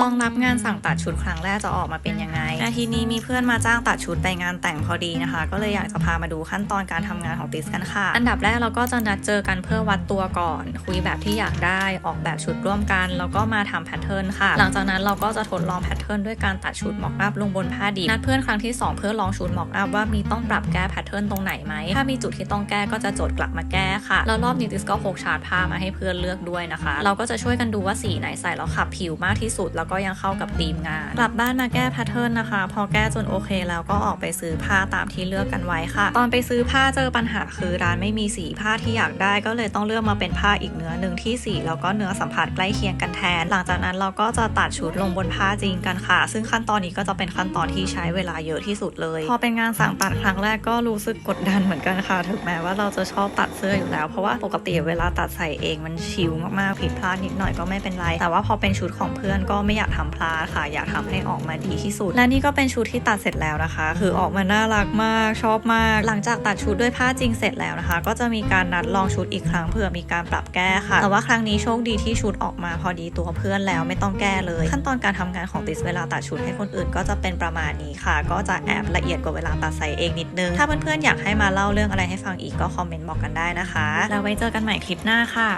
ลองรับงานสั่งตัดชุดครั้งแรกจะออกมาเป็นยังไงนาทีนี้มีเพื่อนมาจ้างตัดชุดไปงานแต่งพอดีนะคะ ก็เลยอยากจะพามาดูขั้นตอนการทำงานของติสกันค่ะ อันดับแรกเราก็จะนัดเจอกันเพื่อวัดตัวก่อน คุยแบบที่อยากได้ออกแบบชุดร่วมกัน แล้วก็มาทำแพทเทิร์นค่ะ หลังจากนั้นเราก็จะทดลองแพทเทิร์นด้วยการตัดชุดหมอกอัพลงบนผ้าดิบนัดเพื่อนครั้งที่สองเพื่อลองชุดหมอกอัพว่ามีต้องปรับแก้แพทเทิร์นตรงไหนไหมถ้ามีจุดที่ต้องแก้ก็จะจดกลับมาแก้ค่ะแล้วรอบนี้ติสก็พกชาร์ตผ้ามาให้เพื่อนเลือกด้วยนะคะ เราก็จะช่วยกันดูว่าสีไหนใส่แล้วขับผิวมากที่สุดแแล้วก็ยังเข้ากับธีมงาน กลับบ้านมาแก้แพทเทิร์นนะคะ พอแก้จนโอเคแล้วก็ออกไปซื้อผ้าตามที่เลือกกันไว้ค่ะ ตอนไปซื้อผ้าเจอปัญหาคือร้านไม่มีสีผ้าที่อยากได้ก็เลยต้องเลือกมาเป็นผ้าอีกเนื้อหนึ่งที่สีแล้วก็เนื้อสัมผัสใกล้เคียงกันแทน หลังจากนั้นเราก็จะตัดชุดลงบนผ้าจริงกันค่ะ ซึ่งขั้นตอนนี้ก็จะเป็นขั้นตอนที่ใช้เวลาเยอะที่สุดเลย พอเป็นงานสั่งตัดครั้งแรกก็รู้สึกกดดันเหมือนกันค่ะ ถึงแม้ว่าเราจะชอบตัดเสื้ออยู่แล้ว เพราะว่าปกติเวลาตัดใส่เองมันชิลมากๆผิดพลาดนิดหน่อยก็ไม่เป็นไร แต่ว่าพอเป็นชุดของเพื่อนก็ไม่อยากทำพลาดค่ะ อยากทำให้ออกมาดีที่สุด และนี่ก็เป็นชุดที่ตัดเสร็จแล้วนะคะ คือออกมาน่ารักมากชอบมาก หลังจากตัดชุดด้วยผ้าจริงเสร็จแล้วนะคะ ก็จะมีการนัดลองชุดอีกครั้งเพื่อมีการปรับแก้ค่ะ แต่ว่าครั้งนี้โชคดีที่ชุดออกมาพอดีตัวเพื่อนแล้วไม่ต้องแก้เลย ขั้นตอนการทำงานของติสเวลาตัดชุดให้คนอื่นก็จะเป็นประมาณนี้ค่ะ ก็จะแอบละเอียดกว่าเวลาตัดใส่เองนิดนึง ถ้าเพื่อนๆอยากให้มาเล่าเรื่องอะไรให้ฟังอีกก็คอมเมนต์บอกกันได้นะคะ แล้วไว้เจอกันใหม่คลิปหน้าค่ะ